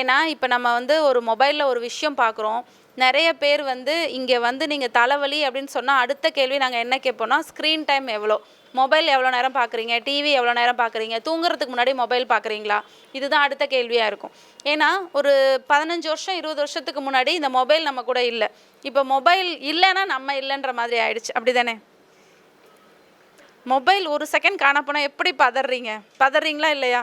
ஏன்னா இப்போ நம்ம வந்து ஒரு மொபைலில் ஒரு விஷயம் பார்க்குறோம் நிறைய பேர் வந்து இங்கே வந்து நீங்கள் தலைவலி அப்படின்னு சொன்னால் அடுத்த கேள்வி நாங்கள் என்ன கேட்போம்னா ஸ்க்ரீன் டைம் எவ்வளோ? மொபைல் எவ்வளோ நேரம் பார்க்குறீங்க டிவி எவ்வளோ நேரம் பார்க்குறீங்க தூங்குறதுக்கு முன்னாடி மொபைல் பார்க்குறீங்களா இதுதான் அடுத்த கேள்வியாக இருக்கும். ஏன்னா ஒரு பதினஞ்சு வருஷம் இருபது வருஷத்துக்கு முன்னாடி இந்த மொபைல் நம்ம கூட இல்லை. இப்போ மொபைல் இல்லைன்னா நம்ம இல்லைன்ற மாதிரி ஆயிடுச்சு. அப்படி தானே மொபைல் ஒரு செகண்ட் காணப்போனால் எப்படி பதறீங்க? பதறீங்களா இல்லையா?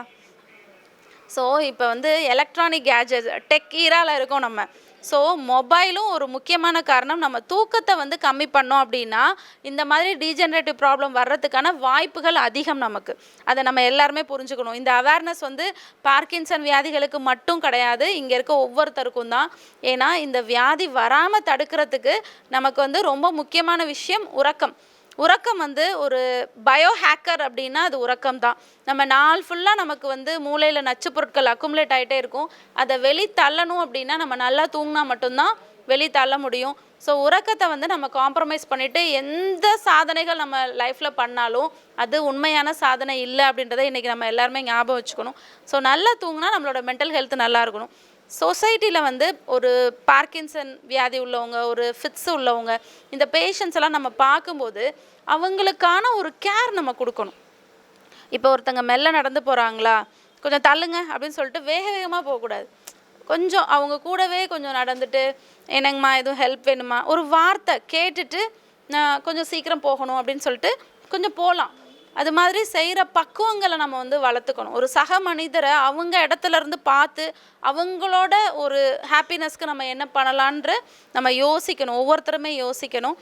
ஸோ இப்போ வந்து எலக்ட்ரானிக் கேஜெட் டெக் ஈரால இருக்கோம் நம்ம. ஸோ மொபைலும் ஒரு முக்கியமான காரணம். நம்ம தூக்கத்தை வந்து கம்மி பண்ணோம் அப்படின்னா இந்த மாதிரி டீஜென்ரேட்டிவ் ப்ராப்ளம் வர்றதுக்கான வாய்ப்புகள் அதிகம் நமக்கு. அதை நம்ம எல்லாருமே புரிஞ்சுக்கணும். இந்த அவேர்னஸ் வந்து பார்க்கின்சன் வியாதிகளுக்கு மட்டும் கிடையாது இங்கே இருக்க ஒவ்வொருத்தருக்கும் தான். ஏன்னா இந்த வியாதி வராமல் தடுக்கிறதுக்கு நமக்கு வந்து ரொம்ப முக்கியமான விஷயம் உறக்கம். உறக்கம் வந்து ஒரு பயோ ஹேக்கர் அப்படின்னா அது உறக்கம் தான் நம்ம நாள் ஃபுல்லாக நமக்கு வந்து மூளையில் நச்சு பொருட்கள் அக்குமுலேட் ஆகிட்டே இருக்கும். அதை வெளி தள்ளணும் அப்படின்னா நம்ம நல்லா தூங்கினா மட்டும்தான் வெளி தள்ள முடியும். ஸோ உறக்கத்தை வந்து நம்ம காம்ப்ரமைஸ் பண்ணிவிட்டு எந்த சாதனைகள் நம்ம லைஃப்பில் பண்ணாலும் அது உண்மையான சாதனை இல்லை அப்படின்றத இன்றைக்கி நம்ம எல்லாருமே ஞாபகம் வச்சுக்கணும். ஸோ நல்லா தூங்கினா நம்மளோட மென்டல் ஹெல்த் நல்லா இருக்கணும். சொசைட்டியில் வந்து ஒரு பார்க்கின்சன் வியாதி உள்ளவங்க ஒரு ஃபிட்ஸ் உள்ளவங்க இந்த பேஷண்ட்ஸ் எல்லாம் நம்ம பார்க்கும்போது அவங்களுக்கான ஒரு கேர் நம்ம கொடுக்கணும். இப்போ ஒருத்தங்க மெல்ல நடந்து போகிறாங்களா கொஞ்சம் தள்ளுங்க அப்படின்னு சொல்லிட்டு வேக வேகமாக போகக்கூடாது. கொஞ்சம் அவங்க கூடவே கொஞ்சம் நடந்துட்டு என்னங்கம்மா எதுவும் ஹெல்ப் வேணுமா? ஒரு வார்த்தை கேட்டுட்டு நான் கொஞ்சம் சீக்கிரம் போகணும் அப்படின்னு சொல்லிட்டு கொஞ்சம் போகலாம் அது மாதிரி செய்கிற பக்குவங்களை நம்ம வந்து வளர்த்துக்கணும். ஒரு சக மனிதரை அவங்க இடத்துல இருந்து பார்த்து அவங்களோட ஒரு ஹாப்பினஸ்க்கு நம்ம என்ன பண்ணலான்ற நம்ம யோசிக்கணும். ஒவ்வொருத்தருமே யோசிக்கணும்.